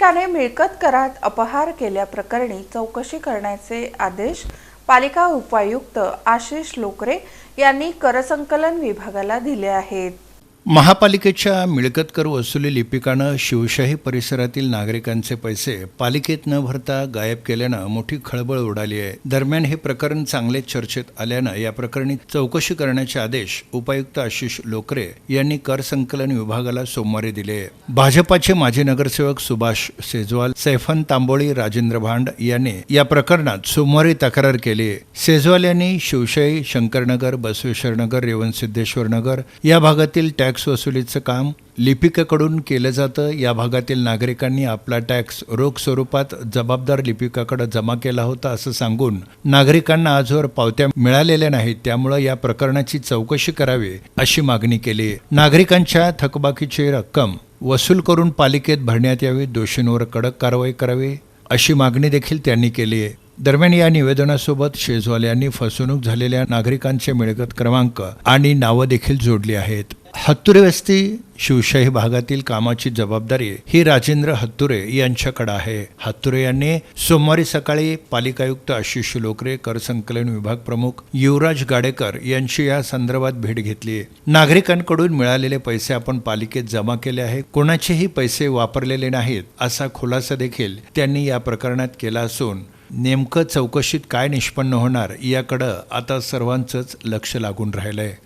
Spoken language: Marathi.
लिपिकाने मिळकत करात अपहार केल्याप्रकरणी चौकशी करण्याचे आदेश पालिका उपायुक्त आशिष लोकरे यांनी करसंकलन विभागाला दिले आहेत. महापालिकेच्या मिळकत कर वसुली लिपिकानं शिवशाही परिसरातील नागरिकांचे पैसे पालिकेत न भरता गायब केल्यानं मोठी खळबळ उडाली आहे. दरम्यान हे प्रकरण चांगले चर्चेत आल्यानं या प्रकरणी चौकशी करण्याचे आदेश उपायुक्त आशिष लोकरे यांनी कर संकलन विभागाला सोमवारी दिले भाजपाचे माजी नगरसेवक सुभाष सेजवाल सैफन तांबोळी राजेंद्र भांड यांनी या प्रकरणात सोमवारी तक्रार केली सेजवाल यांनी शिवशाही शंकरनगर बसवेश्वरनगर रेवणसिद्धेश्वर नगर या भागातील टॅक्स वसुलीचं काम लिपिकाकडून केलं जातं. या भागातील नागरिकांनी आपला टॅक्स रोख स्वरूपात जबाबदार लिपिकाकडे जमा केला होता असं सांगून नागरिकांना आजवर पावत्या मिळालेल्या नाहीत. त्यामुळं या प्रकरणाची चौकशी करावी अशी मागणी केली. नागरिकांच्या थकबाकीची रक्कम वसूल करून पालिकेत भरण्यात यावी दोषींवर कडक कारवाई करावी अशी मागणी देखील त्यांनी केली. आहे दरम्यान या निवेदनासोबत शेजवाल यांनी फसवणूक झालेल्या नागरिकांचे मिळकत क्रमांक आणि नावं देखील जोडली आहेत. हत्तुरे वस्ती शिवशाही भागातील कामाची जबाबदारी ही राजेंद्र हत्तुरे यांच्याकडे आहे. हत्तुरे यांनी सोमवारी सकाळी पालिका आयुक्त आशिष लोकरे कर संकलन विभाग प्रमुख युवराज गाडेकर यांची या संदर्भात भेट घेतली. नागरिकांकडून मिळालेले पैसे आपण पालिकेत जमा केले आहे. कोणाचेही पैसे वापरलेले नाहीत असा खुलासा देखील त्यांनी या प्रकरणात केला असून नेमकं चौकशीत काय निष्पन्न होणार याकडं आता सर्वांचंच लक्ष लागून राहिलंय.